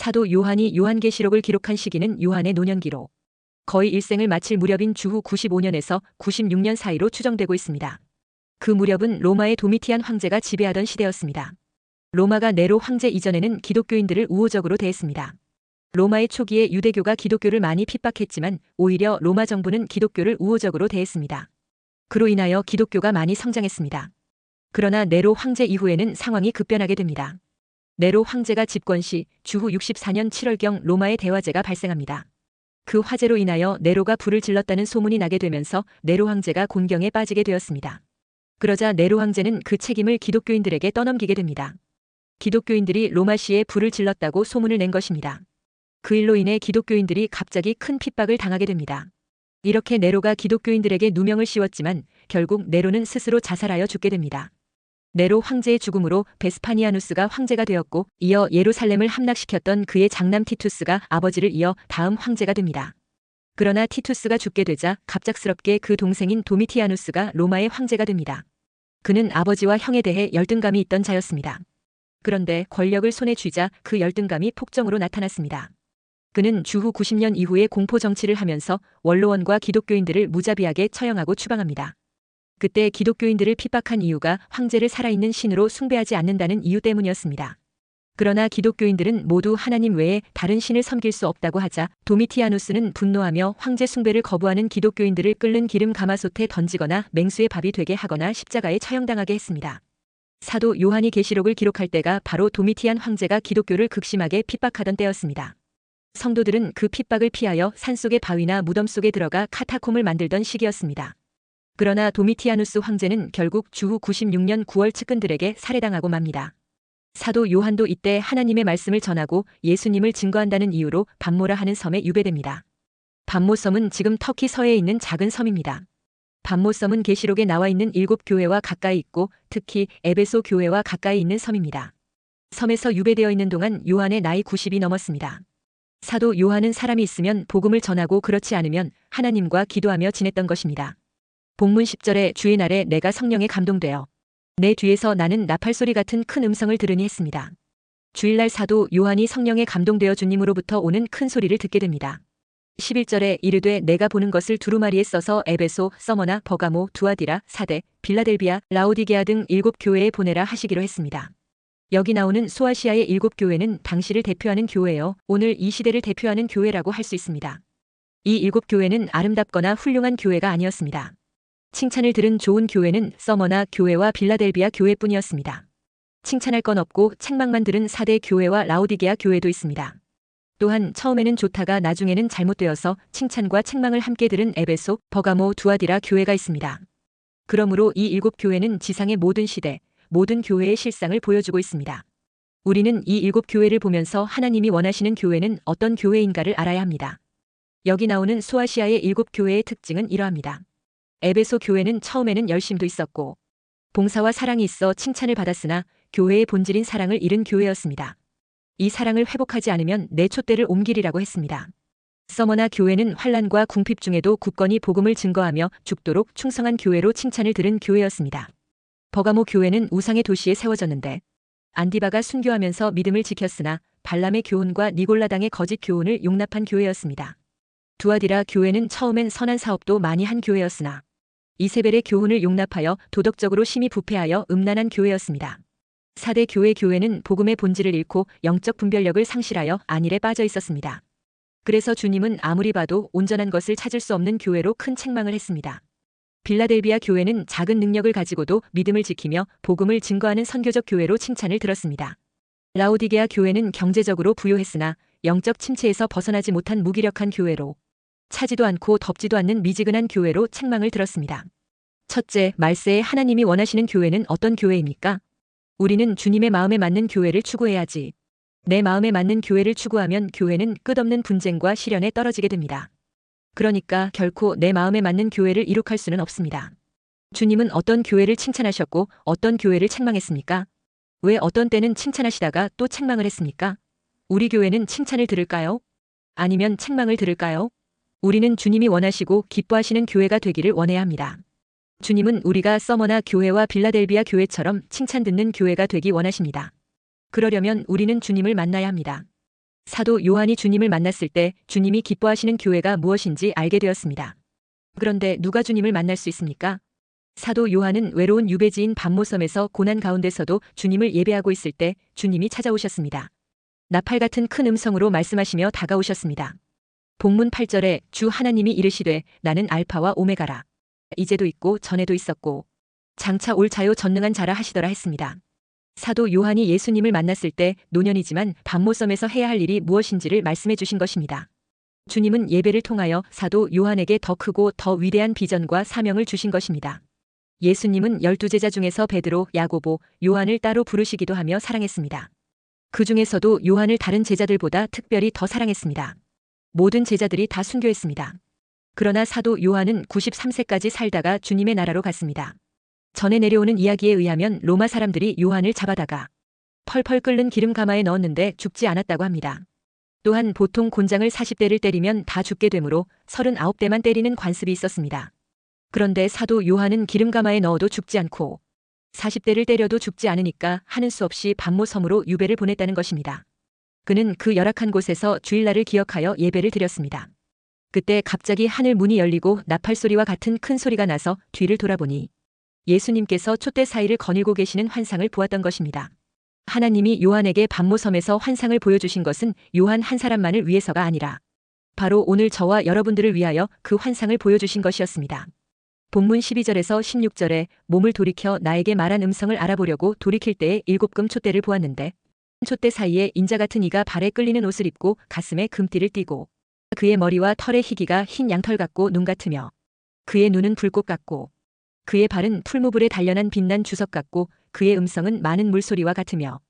사도 요한이 요한계시록을 기록한 시기는 요한의 노년기로 거의 일생을 마칠 무렵인 주후 95년에서 96년 사이로 추정되고 있습니다. 그 무렵은 로마의 도미티안 황제가 지배하던 시대였습니다. 로마가 네로 황제 이전에는 기독교인들을 우호적으로 대했습니다. 로마의 초기에 유대교가 기독교를 많이 핍박했지만 오히려 로마 정부는 기독교를 우호적으로 대했습니다. 그로 인하여 기독교가 많이 성장했습니다. 그러나 네로 황제 이후에는 상황이 급변하게 됩니다. 네로 황제가 집권 시 주후 64년 7월경 로마의 대화재가 발생합니다. 그 화재로 인하여 네로가 불을 질렀다는 소문이 나게 되면서 네로 황제가 곤경에 빠지게 되었습니다. 그러자 네로 황제는 그 책임을 기독교인들에게 떠넘기게 됩니다. 기독교인들이 로마시에 불을 질렀다고 소문을 낸 것입니다. 그 일로 인해 기독교인들이 갑자기 큰 핍박을 당하게 됩니다. 이렇게 네로가 기독교인들에게 누명을 씌웠지만 결국 네로는 스스로 자살하여 죽게 됩니다. 네로 황제의 죽음으로 베스파니아누스가 황제가 되었고 이어 예루살렘을 함락시켰던 그의 장남 티투스가 아버지를 이어 다음 황제가 됩니다. 그러나 티투스가 죽게 되자 갑작스럽게 그 동생인 도미티아누스가 로마의 황제가 됩니다. 그는 아버지와 형에 대해 열등감이 있던 자였습니다. 그런데 권력을 손에 쥐자 그 열등감이 폭정으로 나타났습니다. 그는 주후 90년 이후에 공포 정치를 하면서 원로원과 기독교인들을 무자비하게 처형하고 추방합니다. 그때 기독교인들을 핍박한 이유가 황제를 살아있는 신으로 숭배하지 않는다는 이유 때문이었습니다. 그러나 기독교인들은 모두 하나님 외에 다른 신을 섬길 수 없다고 하자 도미티아누스는 분노하며 황제 숭배를 거부하는 기독교인들을 끓는 기름 가마솥에 던지거나 맹수의 밥이 되게 하거나 십자가에 처형당하게 했습니다. 사도 요한이 계시록을 기록할 때가 바로 도미티안 황제가 기독교를 극심하게 핍박하던 때였습니다. 성도들은 그 핍박을 피하여 산속의 바위나 무덤 속에 들어가 카타콤을 만들던 시기였습니다. 그러나 도미티아누스 황제는 결국 주후 96년 9월 측근들에게 살해당하고 맙니다. 사도 요한도 이때 하나님의 말씀을 전하고 예수님을 증거한다는 이유로 밤모라 하는 섬에 유배됩니다. 밤모섬은 지금 터키 서해에 있는 작은 섬입니다. 밤모섬은 계시록에 나와 있는 일곱 교회와 가까이 있고 특히 에베소 교회와 가까이 있는 섬입니다. 섬에서 유배되어 있는 동안 요한의 나이 90이 넘었습니다. 사도 요한은 사람이 있으면 복음을 전하고 그렇지 않으면 하나님과 기도하며 지냈던 것입니다. 본문 10절에 주의 날에 내가 성령에 감동되어 내 뒤에서 나는 나팔소리 같은 큰 음성을 들으니 했습니다. 주일날 사도 요한이 성령에 감동되어 주님으로부터 오는 큰 소리를 듣게 됩니다. 11절에 이르되 내가 보는 것을 두루마리에 써서 에베소, 서머나, 버가모, 두아디라, 사대, 빌라델비아, 라오디게아 등 일곱 교회에 보내라 하시기로 했습니다. 여기 나오는 소아시아의 일곱 교회는 당시를 대표하는 교회요. 오늘 이 시대를 대표하는 교회라고 할 수 있습니다. 이 일곱 교회는 아름답거나 훌륭한 교회가 아니었습니다. 칭찬을 들은 좋은 교회는 서머나 교회와 빌라델비아 교회뿐이었습니다. 칭찬할 건 없고 책망만 들은 사대 교회와 라오디게아 교회도 있습니다. 또한 처음에는 좋다가 나중에는 잘못되어서 칭찬과 책망을 함께 들은 에베소, 버가모, 두아디라 교회가 있습니다. 그러므로 이 일곱 교회는 지상의 모든 시대, 모든 교회의 실상을 보여주고 있습니다. 우리는 이 일곱 교회를 보면서 하나님이 원하시는 교회는 어떤 교회인가를 알아야 합니다. 여기 나오는 소아시아의 일곱 교회의 특징은 이러합니다. 에베소 교회는 처음에는 열심도 있었고 봉사와 사랑이 있어 칭찬을 받았으나 교회의 본질인 사랑을 잃은 교회였습니다. 이 사랑을 회복하지 않으면 내 촛대를 옮기리라고 했습니다. 서머나 교회는 환란과 궁핍 중에도 굳건히 복음을 증거하며 죽도록 충성한 교회로 칭찬을 들은 교회였습니다. 버가모 교회는 우상의 도시에 세워졌는데 안디바가 순교하면서 믿음을 지켰으나 발람의 교훈과 니골라당의 거짓 교훈을 용납한 교회였습니다. 두아디라 교회는 처음엔 선한 사업도 많이 한 교회였으나 이세벨의 교훈을 용납하여 도덕적으로 심히 부패하여 음란한 교회였습니다. 사대 교회 교회는 복음의 본질을 잃고 영적 분별력을 상실하여 안일에 빠져 있었습니다. 그래서 주님은 아무리 봐도 온전한 것을 찾을 수 없는 교회로 큰 책망을 했습니다. 빌라델비아 교회는 작은 능력을 가지고도 믿음을 지키며 복음을 증거하는 선교적 교회로 칭찬을 들었습니다. 라오디게아 교회는 경제적으로 부유했으나 영적 침체에서 벗어나지 못한 무기력한 교회로 차지도 않고 덥지도 않는 미지근한 교회로 책망을 들었습니다. 첫째, 말세에 하나님이 원하시는 교회는 어떤 교회입니까? 우리는 주님의 마음에 맞는 교회를 추구해야지. 내 마음에 맞는 교회를 추구하면 교회는 끝없는 분쟁과 시련에 떨어지게 됩니다. 그러니까 결코 내 마음에 맞는 교회를 이룩할 수는 없습니다. 주님은 어떤 교회를 칭찬하셨고 어떤 교회를 책망했습니까? 왜 어떤 때는 칭찬하시다가 또 책망을 했습니까? 우리 교회는 칭찬을 들을까요? 아니면 책망을 들을까요? 우리는 주님이 원하시고 기뻐하시는 교회가 되기를 원해야 합니다. 주님은 우리가 서머나 교회와 빌라델비아 교회처럼 칭찬 듣는 교회가 되기 원하십니다. 그러려면 우리는 주님을 만나야 합니다. 사도 요한이 주님을 만났을 때 주님이 기뻐하시는 교회가 무엇인지 알게 되었습니다. 그런데 누가 주님을 만날 수 있습니까? 사도 요한은 외로운 유배지인 밤모섬에서 고난 가운데서도 주님을 예배하고 있을 때 주님이 찾아오셨습니다. 나팔 같은 큰 음성으로 말씀하시며 다가오셨습니다. 본문 8절에 주 하나님이 이르시되 나는 알파와 오메가라. 이제도 있고 전에도 있었고 장차 올 자요 전능한 자라 하시더라 했습니다. 사도 요한이 예수님을 만났을 때 노년이지만 밤모섬에서 해야 할 일이 무엇인지를 말씀해 주신 것입니다. 주님은 예배를 통하여 사도 요한에게 더 크고 더 위대한 비전과 사명을 주신 것입니다. 예수님은 열두 제자 중에서 베드로, 야고보, 요한을 따로 부르시기도 하며 사랑했습니다. 그 중에서도 요한을 다른 제자들보다 특별히 더 사랑했습니다. 모든 제자들이 다 순교했습니다. 그러나 사도 요한은 93세까지 살다가 주님의 나라로 갔습니다. 전에 내려오는 이야기에 의하면 로마 사람들이 요한을 잡아다가 펄펄 끓는 기름 가마에 넣었는데 죽지 않았다고 합니다. 또한 보통 곤장을 40대를 때리면 다 죽게 되므로 39대만 때리는 관습이 있었습니다. 그런데 사도 요한은 기름 가마에 넣어도 죽지 않고 40대를 때려도 죽지 않으니까 하는 수 없이 밤모섬으로 유배를 보냈다는 것입니다. 그는 그 열악한 곳에서 주일날을 기억하여 예배를 드렸습니다. 그때 갑자기 하늘 문이 열리고 나팔 소리와 같은 큰 소리가 나서 뒤를 돌아보니 예수님께서 촛대 사이를 거닐고 계시는 환상을 보았던 것입니다. 하나님이 요한에게 밤모섬에서 환상을 보여주신 것은 요한 한 사람만을 위해서가 아니라 바로 오늘 저와 여러분들을 위하여 그 환상을 보여주신 것이었습니다. 본문 12절에서 16절에 몸을 돌이켜 나에게 말한 음성을 알아보려고 돌이킬 때에 일곱 금 촛대를 보았는데 촛대 사이에 인자 같은 이가 발에 끌리는 옷을 입고 가슴에 금띠를 띠고 그의 머리와 털의 희기가 흰 양털 같고 눈 같으며 그의 눈은 불꽃 같고 그의 발은 풀무불에 단련한 빛난 주석 같고 그의 음성은 많은 물소리와 같으며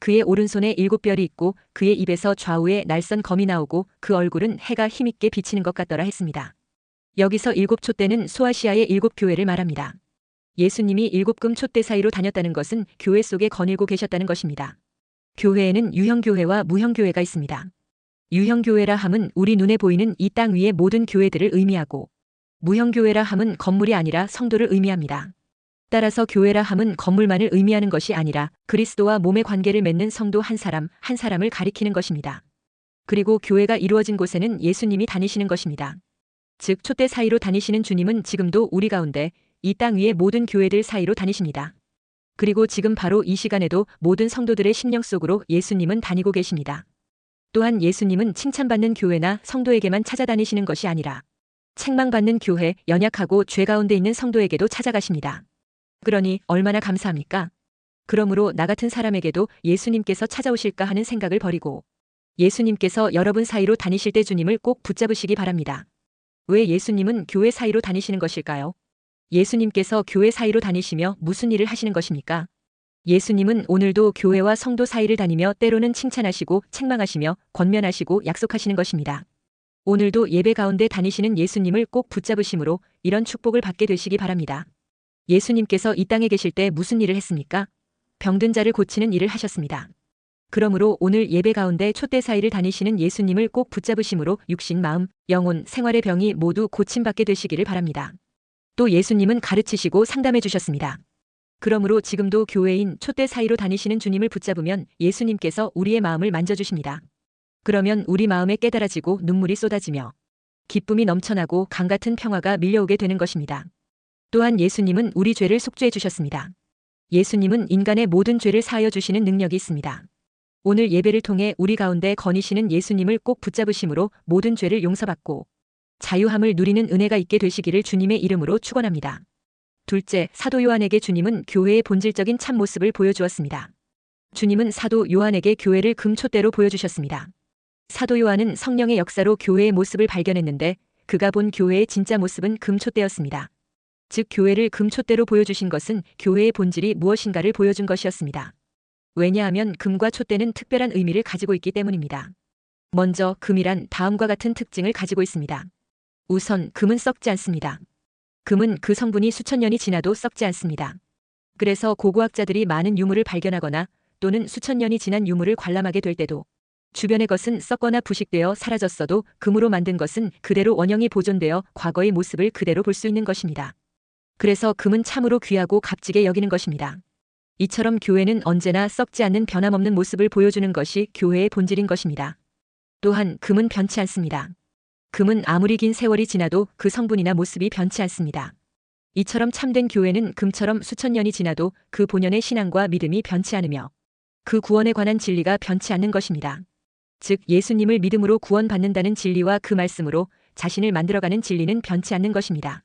그의 오른손에 일곱 별이 있고 그의 입에서 좌우에 날선 검이 나오고 그 얼굴은 해가 힘있게 비치는 것 같더라 했습니다. 여기서 일곱 촛대는 소아시아의 일곱 교회를 말합니다. 예수님이 일곱 금 촛대 사이로 다녔다는 것은 교회 속에 거닐고 계셨다는 것입니다. 교회에는 유형교회와 무형교회가 있습니다. 유형교회라 함은 우리 눈에 보이는 이 땅 위의 모든 교회들을 의미하고 무형교회라 함은 건물이 아니라 성도를 의미합니다. 따라서 교회라 함은 건물만을 의미하는 것이 아니라 그리스도와 몸의 관계를 맺는 성도 한 사람, 한 사람을 가리키는 것입니다. 그리고 교회가 이루어진 곳에는 예수님이 다니시는 것입니다. 즉, 촛대 사이로 다니시는 주님은 지금도 우리 가운데 이 땅 위의 모든 교회들 사이로 다니십니다. 그리고 지금 바로 이 시간에도 모든 성도들의 심령 속으로 예수님은 다니고 계십니다. 또한 예수님은 칭찬받는 교회나 성도에게만 찾아다니시는 것이 아니라 책망받는 교회, 연약하고 죄 가운데 있는 성도에게도 찾아가십니다. 그러니 얼마나 감사합니까? 그러므로 나 같은 사람에게도 예수님께서 찾아오실까 하는 생각을 버리고 예수님께서 여러분 사이로 다니실 때 주님을 꼭 붙잡으시기 바랍니다. 왜 예수님은 교회 사이로 다니시는 것일까요? 예수님께서 교회 사이로 다니시며 무슨 일을 하시는 것입니까? 예수님은 오늘도 교회와 성도 사이를 다니며 때로는 칭찬하시고 책망하시며 권면하시고 약속하시는 것입니다. 오늘도 예배 가운데 다니시는 예수님을 꼭 붙잡으심으로 이런 축복을 받게 되시기 바랍니다. 예수님께서 이 땅에 계실 때 무슨 일을 했습니까? 병든 자를 고치는 일을 하셨습니다. 그러므로 오늘 예배 가운데 촛대 사이를 다니시는 예수님을 꼭 붙잡으심으로 육신, 마음, 영혼, 생활의 병이 모두 고침받게 되시기를 바랍니다. 또 예수님은 가르치시고 상담해 주셨습니다. 그러므로 지금도 교회인 촛대 사이로 다니시는 주님을 붙잡으면 예수님께서 우리의 마음을 만져주십니다. 그러면 우리 마음에 깨달아지고 눈물이 쏟아지며 기쁨이 넘쳐나고 강 같은 평화가 밀려오게 되는 것입니다. 또한 예수님은 우리 죄를 속죄해 주셨습니다. 예수님은 인간의 모든 죄를 사하여 주시는 능력이 있습니다. 오늘 예배를 통해 우리 가운데 거니시는 예수님을 꼭 붙잡으심으로 모든 죄를 용서받고 자유함을 누리는 은혜가 있게 되시기를 주님의 이름으로 축원합니다. 둘째, 사도 요한에게 주님은 교회의 본질적인 참모습을 보여주었습니다. 주님은 사도 요한에게 교회를 금초대로 보여주셨습니다. 사도 요한은 성령의 역사로 교회의 모습을 발견했는데 그가 본 교회의 진짜 모습은 금초대였습니다. 즉 교회를 금초대로 보여주신 것은 교회의 본질이 무엇인가를 보여준 것이었습니다. 왜냐하면 금과 촛대는 특별한 의미를 가지고 있기 때문입니다. 먼저 금이란 다음과 같은 특징을 가지고 있습니다. 우선 금은 썩지 않습니다. 금은 그 성분이 수천 년이 지나도 썩지 않습니다. 그래서 고고학자들이 많은 유물을 발견하거나 또는 수천 년이 지난 유물을 관람하게 될 때도 주변의 것은 썩거나 부식되어 사라졌어도 금으로 만든 것은 그대로 원형이 보존되어 과거의 모습을 그대로 볼 수 있는 것입니다. 그래서 금은 참으로 귀하고 값지게 여기는 것입니다. 이처럼 교회는 언제나 썩지 않는 변함없는 모습을 보여주는 것이 교회의 본질인 것입니다. 또한 금은 변치 않습니다. 금은 아무리 긴 세월이 지나도 그 성분이나 모습이 변치 않습니다. 이처럼 참된 교회는 금처럼 수천 년이 지나도 그 본연의 신앙과 믿음이 변치 않으며 그 구원에 관한 진리가 변치 않는 것입니다. 즉 예수님을 믿음으로 구원받는다는 진리와 그 말씀으로 자신을 만들어가는 진리는 변치 않는 것입니다.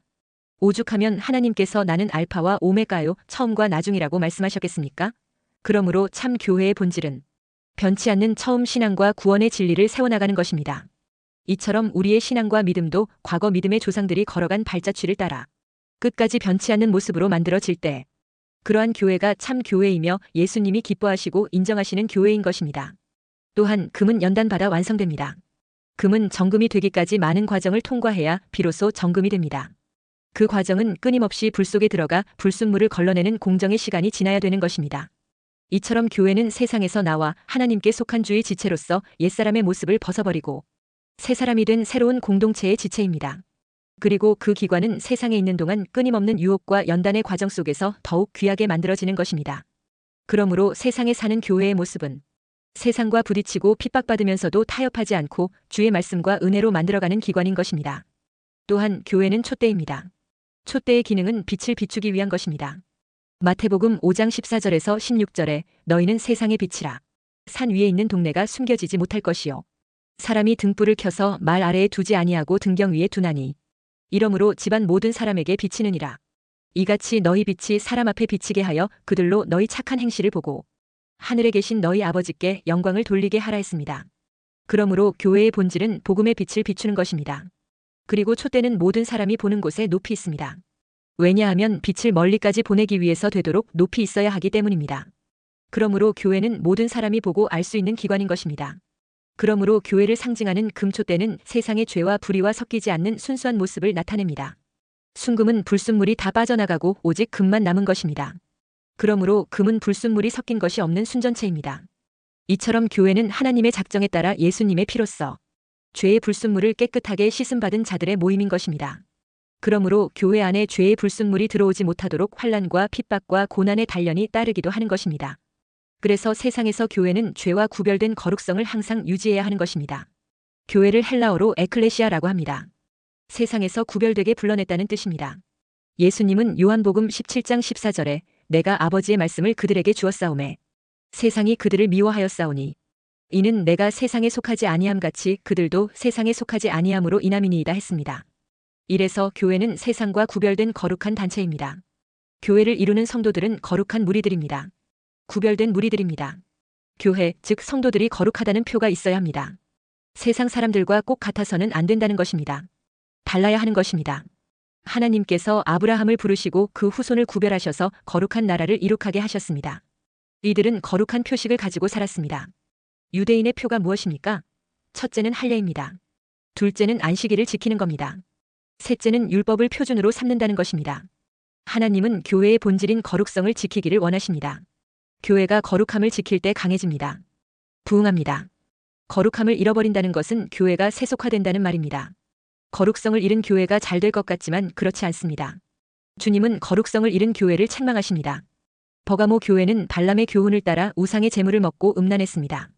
오죽하면 하나님께서 나는 알파와 오메가요 처음과 나중이라고 말씀하셨겠습니까? 그러므로 참 교회의 본질은 변치 않는 처음 신앙과 구원의 진리를 세워나가는 것입니다. 이처럼 우리의 신앙과 믿음도 과거 믿음의 조상들이 걸어간 발자취를 따라 끝까지 변치 않는 모습으로 만들어질 때 그러한 교회가 참 교회이며 예수님이 기뻐하시고 인정하시는 교회인 것입니다. 또한 금은 연단받아 완성됩니다. 금은 정금이 되기까지 많은 과정을 통과해야 비로소 정금이 됩니다. 그 과정은 끊임없이 불 속에 들어가 불순물을 걸러내는 공정의 시간이 지나야 되는 것입니다. 이처럼 교회는 세상에서 나와 하나님께 속한 주의 지체로서 옛사람의 모습을 벗어버리고 새 사람이 된 새로운 공동체의 지체입니다. 그리고 그 기관은 세상에 있는 동안 끊임없는 유혹과 연단의 과정 속에서 더욱 귀하게 만들어지는 것입니다. 그러므로 세상에 사는 교회의 모습은 세상과 부딪히고 핍박받으면서도 타협하지 않고 주의 말씀과 은혜로 만들어가는 기관인 것입니다. 또한 교회는 촛대입니다. 촛대의 기능은 빛을 비추기 위한 것입니다. 마태복음 5장 14절에서 16절에 너희는 세상의 빛이라. 산 위에 있는 동네가 숨겨지지 못할 것이요. 사람이 등불을 켜서 말 아래에 두지 아니하고 등경 위에 두나니. 이러므로 집안 모든 사람에게 비치느니라. 이같이 너희 빛이 사람 앞에 비치게 하여 그들로 너희 착한 행실을 보고 하늘에 계신 너희 아버지께 영광을 돌리게 하라 했습니다. 그러므로 교회의 본질은 복음의 빛을 비추는 것입니다. 그리고 촛대는 모든 사람이 보는 곳에 높이 있습니다. 왜냐하면 빛을 멀리까지 보내기 위해서 되도록 높이 있어야 하기 때문입니다. 그러므로 교회는 모든 사람이 보고 알 수 있는 기관인 것입니다. 그러므로 교회를 상징하는 금초대는 세상의 죄와 불의와 섞이지 않는 순수한 모습을 나타냅니다. 순금은 불순물이 다 빠져나가고 오직 금만 남은 것입니다. 그러므로 금은 불순물이 섞인 것이 없는 순전체입니다. 이처럼 교회는 하나님의 작정에 따라 예수님의 피로써 죄의 불순물을 깨끗하게 씻음받은 자들의 모임인 것입니다. 그러므로 교회 안에 죄의 불순물이 들어오지 못하도록 환란과 핍박과 고난의 단련이 따르기도 하는 것입니다. 그래서 세상에서 교회는 죄와 구별된 거룩성을 항상 유지해야 하는 것입니다. 교회를 헬라어로 에클레시아라고 합니다. 세상에서 구별되게 불러냈다는 뜻입니다. 예수님은 요한복음 17장 14절에 내가 아버지의 말씀을 그들에게 주었사오매 세상이 그들을 미워하였사오니 이는 내가 세상에 속하지 아니함 같이 그들도 세상에 속하지 아니함으로 이남이니이다 했습니다. 이래서 교회는 세상과 구별된 거룩한 단체입니다. 교회를 이루는 성도들은 거룩한 무리들입니다. 구별된 무리들입니다. 교회, 즉 성도들이 거룩하다는 표가 있어야 합니다. 세상 사람들과 꼭 같아서는 안 된다는 것입니다. 달라야 하는 것입니다. 하나님께서 아브라함을 부르시고 그 후손을 구별하셔서 거룩한 나라를 이룩하게 하셨습니다. 이들은 거룩한 표식을 가지고 살았습니다. 유대인의 표가 무엇입니까? 첫째는 할례입니다. 둘째는 안식일을 지키는 겁니다. 셋째는 율법을 표준으로 삼는다는 것입니다. 하나님은 교회의 본질인 거룩성을 지키기를 원하십니다. 교회가 거룩함을 지킬 때 강해집니다. 부흥합니다. 거룩함을 잃어버린다는 것은 교회가 세속화된다는 말입니다. 거룩성을 잃은 교회가 잘 될 것 같지만 그렇지 않습니다. 주님은 거룩성을 잃은 교회를 책망하십니다. 버가모 교회는 발람의 교훈을 따라 우상의 재물을 먹고 음란했습니다.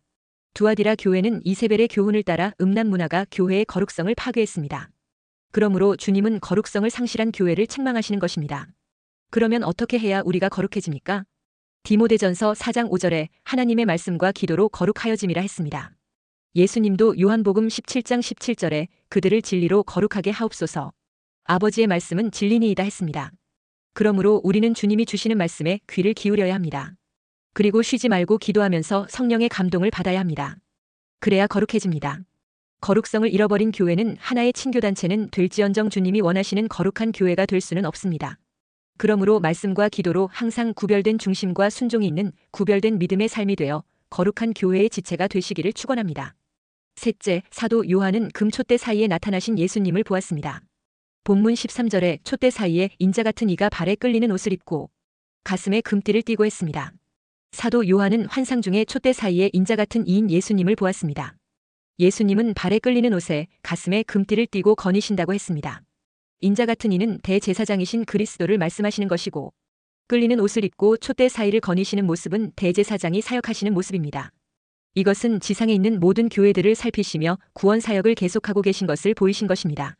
두아디라 교회는 이세벨의 교훈을 따라 음란 문화가 교회의 거룩성을 파괴했습니다. 그러므로 주님은 거룩성을 상실한 교회를 책망하시는 것입니다. 그러면 어떻게 해야 우리가 거룩해집니까? 디모데전서 4장 5절에 하나님의 말씀과 기도로 거룩하여짐이라 했습니다. 예수님도 요한복음 17장 17절에 그들을 진리로 거룩하게 하옵소서. 아버지의 말씀은 진리니이다 했습니다. 그러므로 우리는 주님이 주시는 말씀에 귀를 기울여야 합니다. 그리고 쉬지 말고 기도하면서 성령의 감동을 받아야 합니다. 그래야 거룩해집니다. 거룩성을 잃어버린 교회는 하나의 친교단체는 될지언정 주님이 원하시는 거룩한 교회가 될 수는 없습니다. 그러므로 말씀과 기도로 항상 구별된 중심과 순종이 있는 구별된 믿음의 삶이 되어 거룩한 교회의 지체가 되시기를 축원합니다. 셋째, 사도 요한은 금초대 사이에 나타나신 예수님을 보았습니다. 본문 13절에 촛대 사이에 인자 같은 이가 발에 끌리는 옷을 입고 가슴에 금띠를 띠고 했습니다. 사도 요한은 환상 중에 촛대 사이에 인자 같은 이인 예수님을 보았습니다. 예수님은 발에 끌리는 옷에 가슴에 금띠를 띠고 거니신다고 했습니다. 인자 같은 이는 대제사장이신 그리스도를 말씀하시는 것이고 끌리는 옷을 입고 촛대 사이를 거니시는 모습은 대제사장이 사역하시는 모습입니다. 이것은 지상에 있는 모든 교회들을 살피시며 구원 사역을 계속하고 계신 것을 보이신 것입니다.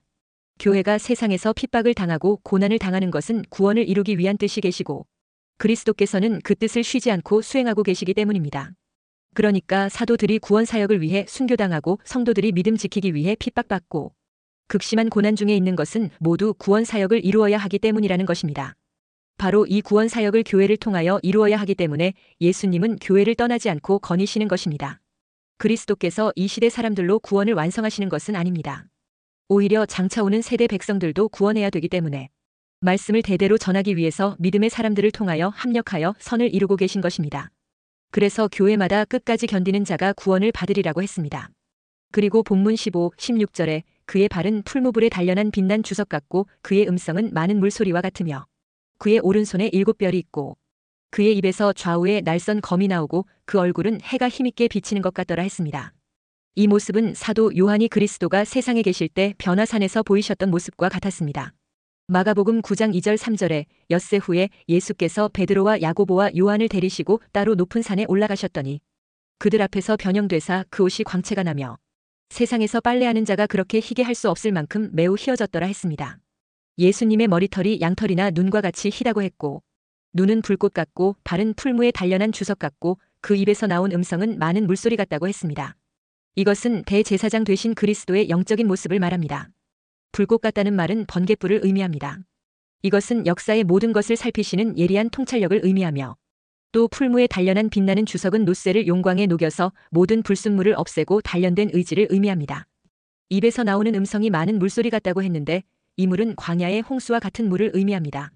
교회가 세상에서 핍박을 당하고 고난을 당하는 것은 구원을 이루기 위한 뜻이 계시고 그리스도께서는 그 뜻을 쉬지 않고 수행하고 계시기 때문입니다. 그러니까 사도들이 구원 사역을 위해 순교당하고 성도들이 믿음 지키기 위해 핍박받고 극심한 고난 중에 있는 것은 모두 구원 사역을 이루어야 하기 때문이라는 것입니다. 바로 이 구원 사역을 교회를 통하여 이루어야 하기 때문에 예수님은 교회를 떠나지 않고 거니시는 것입니다. 그리스도께서 이 시대 사람들로 구원을 완성하시는 것은 아닙니다. 오히려 장차 오는 세대 백성들도 구원해야 되기 때문에 말씀을 대대로 전하기 위해서 믿음의 사람들을 통하여 합력하여 선을 이루고 계신 것입니다. 그래서 교회마다 끝까지 견디는 자가 구원을 받으리라고 했습니다. 그리고 본문 15, 16절에 그의 발은 풀무불에 단련한 빛난 주석 같고 그의 음성은 많은 물소리와 같으며 그의 오른손에 일곱 별이 있고 그의 입에서 좌우에 날선 검이 나오고 그 얼굴은 해가 힘있게 비치는 것 같더라 했습니다. 이 모습은 사도 요한이 그리스도가 세상에 계실 때 변화산에서 보이셨던 모습과 같았습니다. 마가복음 9장 2절 3절에 엿새 후에 예수께서 베드로와 야고보와 요한을 데리시고 따로 높은 산에 올라가셨더니 그들 앞에서 변형되사 그 옷이 광채가 나며 세상에서 빨래하는 자가 그렇게 희게 할 수 없을 만큼 매우 희어졌더라 했습니다. 예수님의 머리털이 양털이나 눈과 같이 희다고 했고 눈은 불꽃 같고 발은 풀무에 단련한 주석 같고 그 입에서 나온 음성은 많은 물소리 같다고 했습니다. 이것은 대제사장 되신 그리스도의 영적인 모습을 말합니다. 불꽃 같다는 말은 번갯불을 의미합니다. 이것은 역사의 모든 것을 살피시는 예리한 통찰력을 의미하며 또 풀무에 단련한 빛나는 주석은 노쇠를 용광에 녹여서 모든 불순물을 없애고 단련된 의지를 의미합니다. 입에서 나오는 음성이 많은 물소리 같다고 했는데 이 물은 광야의 홍수와 같은 물을 의미합니다.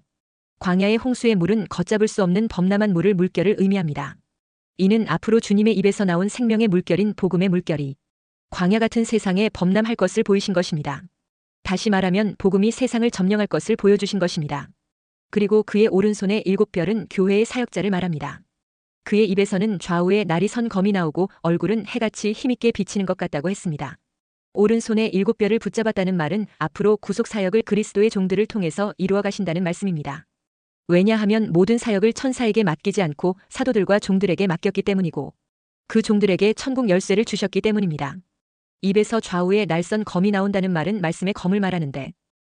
광야의 홍수의 물은 걷잡을 수 없는 범람한 물을 물결을 의미합니다. 이는 앞으로 주님의 입에서 나온 생명의 물결인 복음의 물결이 광야 같은 세상에 범람할 것을 보이신 것입니다. 다시 말하면 복음이 세상을 점령할 것을 보여주신 것입니다. 그리고 그의 오른손의 일곱 별은 교회의 사역자를 말합니다. 그의 입에서는 좌우에 날이 선 검이 나오고 얼굴은 해같이 힘있게 비치는 것 같다고 했습니다. 오른손에 일곱 별을 붙잡았다는 말은 앞으로 구속 사역을 그리스도의 종들을 통해서 이루어 가신다는 말씀입니다. 왜냐하면 모든 사역을 천사에게 맡기지 않고 사도들과 종들에게 맡겼기 때문이고 그 종들에게 천국 열쇠를 주셨기 때문입니다. 입에서 좌우에 날선 검이 나온다는 말은 말씀의 검을 말하는데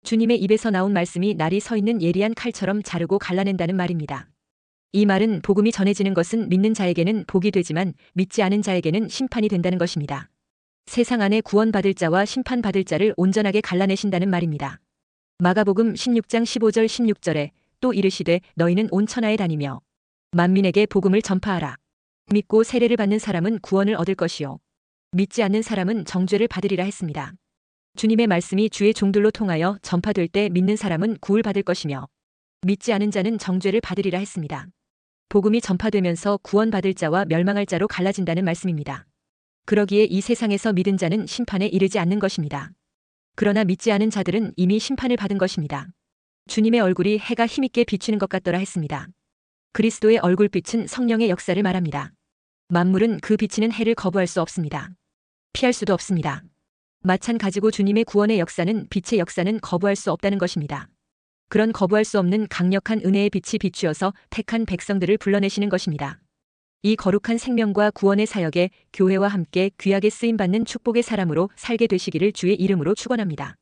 주님의 입에서 나온 말씀이 날이 서 있는 예리한 칼처럼 자르고 갈라낸다는 말입니다. 이 말은 복음이 전해지는 것은 믿는 자에게는 복이 되지만 믿지 않은 자에게는 심판이 된다는 것입니다. 세상 안에 구원받을 자와 심판받을 자를 온전하게 갈라내신다는 말입니다. 마가복음 16장 15절 16절에 또 이르시되 너희는 온 천하에 다니며 만민에게 복음을 전파하라. 믿고 세례를 받는 사람은 구원을 얻을 것이요. 믿지 않는 사람은 정죄를 받으리라 했습니다. 주님의 말씀이 주의 종들로 통하여 전파될 때 믿는 사람은 구을 받을 것이며 믿지 않은 자는 정죄를 받으리라 했습니다. 복음이 전파되면서 구원받을 자와 멸망할 자로 갈라진다는 말씀입니다. 그러기에 이 세상에서 믿은 자는 심판에 이르지 않는 것입니다. 그러나 믿지 않은 자들은 이미 심판을 받은 것입니다. 주님의 얼굴이 해가 힘있게 비추는 것 같더라 했습니다. 그리스도의 얼굴빛은 성령의 역사를 말합니다. 만물은 그 비치는 해를 거부할 수 없습니다. 피할 수도 없습니다. 마찬 가지고 주님의 구원의 역사는 빛의 역사는 거부할 수 없다는 것입니다. 그런 거부할 수 없는 강력한 은혜의 빛이 비추어서 택한 백성들을 불러내시는 것입니다. 이 거룩한 생명과 구원의 사역에 교회와 함께 귀하게 쓰임받는 축복의 사람으로 살게 되시기를 주의 이름으로 축원합니다.